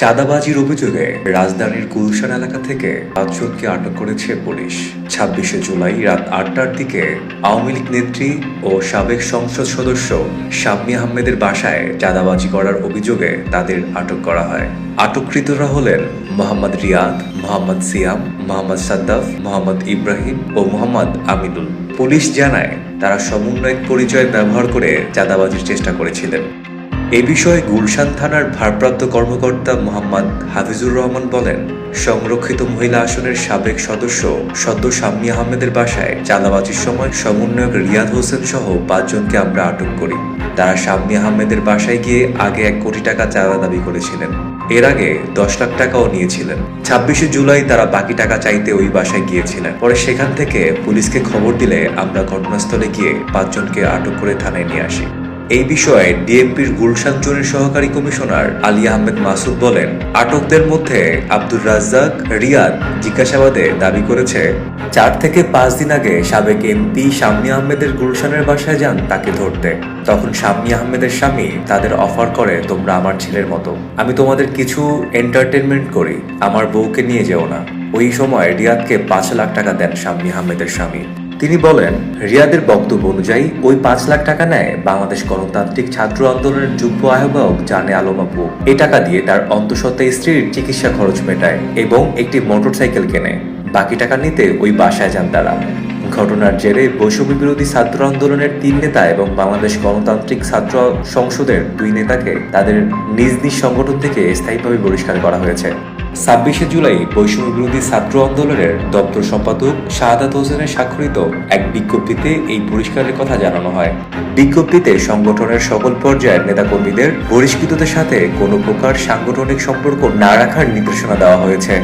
চাঁদাবাজির অভিযোগে রাজধানীর গুলশান এলাকা থেকে পাঁচজনকে আটক করেছে পুলিশ। ছাব্বিশে জুলাই রাত আটটার দিকে আওয়ামী লীগ নেত্রী ও সাবেক সংসদ সদস্য শাম্মী আহমেদের বাসায় চাঁদাবাজি করার অভিযোগে তাদের আটক করা হয়। আটককৃতরা হলেন মোহাম্মদ রিয়াদ, মোহাম্মদ সিয়াম, মোহাম্মদ সাদ্দাফ, মোহাম্মদ ইব্রাহিম ও মোহাম্মদ আমিনুল। পুলিশ জানায়, তারা সমন্বয়ক পরিচয় ব্যবহার করে চাঁদাবাজির চেষ্টা করেছিলেন। এ বিষয়ে গুলশান থানার ভারপ্রাপ্ত কর্মকর্তা মোহাম্মদ হাফিজুর রহমান বলেন, সংরক্ষিত মহিলা আসনের সাবেক সদস্য সদ্য শাম্মী আহমেদের বাসায় চাঁদাবাজির সময় সমন্বয়ক রিয়াদ হোসেন সহ পাঁচজনকে আমরা আটক করি। তারা শাম্মী আহমেদের বাসায় গিয়ে আগে এক কোটি টাকা চাঁদা দাবি করেছিলেন। এর আগে দশ লাখ টাকাও নিয়েছিলেন। ছাব্বিশে জুলাই তারা বাকি টাকা চাইতে ওই বাসায় গিয়েছিলেন। পরে সেখান থেকে পুলিশকে খবর দিলে আমরা ঘটনাস্থলে গিয়ে পাঁচজনকে আটক করে থানায় নিয়ে আসি। এই বিষয়ে ডিএমপির গুলশান জোনের সহকারী কমিশনার আলী আহমেদ মাসুদ বলেন, আটকদের মধ্যে আব্দুর রাজ্জাক, রিয়াদ জিজ্ঞাসাবাদে দাবি করেছে, চার থেকে পাঁচ দিন আগে সাবেক এমপি শাম্মী আহমেদের গুলশানের বাসায় যান তাকে ধরতে। তখন শাম্মী আহমেদের স্বামী তাদের অফার করে, তোমরা আমার ছেলের মতো। আমি তোমাদের কিছু এন্টারটেনমেন্ট করি, আমার বউকে নিয়ে যেও না। ওই সময় রিয়াদকে পাঁচ লাখ টাকা দেন শাম্মী আহমেদের স্বামী। তিনি বলেন, রিয়াদের বক্তব্য অনুযায়ী, ওই পাঁচ লাখ টাকা নেয় বাংলাদেশ গণতান্ত্রিক ছাত্র আন্দোলনের যুগ্ম আহ্বায়ক জানে আলম আপু। এই টাকা দিয়ে তার অন্তঃসত্ত্বা স্ত্রীর চিকিৎসা খরচ মেটায় এবং একটি মোটরসাইকেল কেনে। বাকি টাকা নিতে ওই বাসায় যান তারা। ঘটনার জেরে বৈষম্য বিরোধী ছাত্র আন্দোলনের তিন নেতা এবং বাংলাদেশ গণতান্ত্রিক ছাত্র সংসদের দুই নেতাকে তাদের নিজ নিজ সংগঠন থেকে স্থায়ীভাবে বহিষ্কার করা হয়েছে। ছাব্বিশে জুলাই বৈষম্য বিরোধী ছাত্র আন্দোলনের দপ্তর সম্পাদক শাহাদাত হোসেনের স্বাক্ষরিত এক বিজ্ঞপ্তিতে এই পুরস্কারের কথা জানানো হয়। বিজ্ঞপ্তিতে সংগঠনের সকল পর্যায়ের নেতাকর্মীদের বহিষ্কৃতদের সাথে কোনো প্রকার সাংগঠনিক সম্পর্ক না রাখার নির্দেশনা দেওয়া হয়েছে।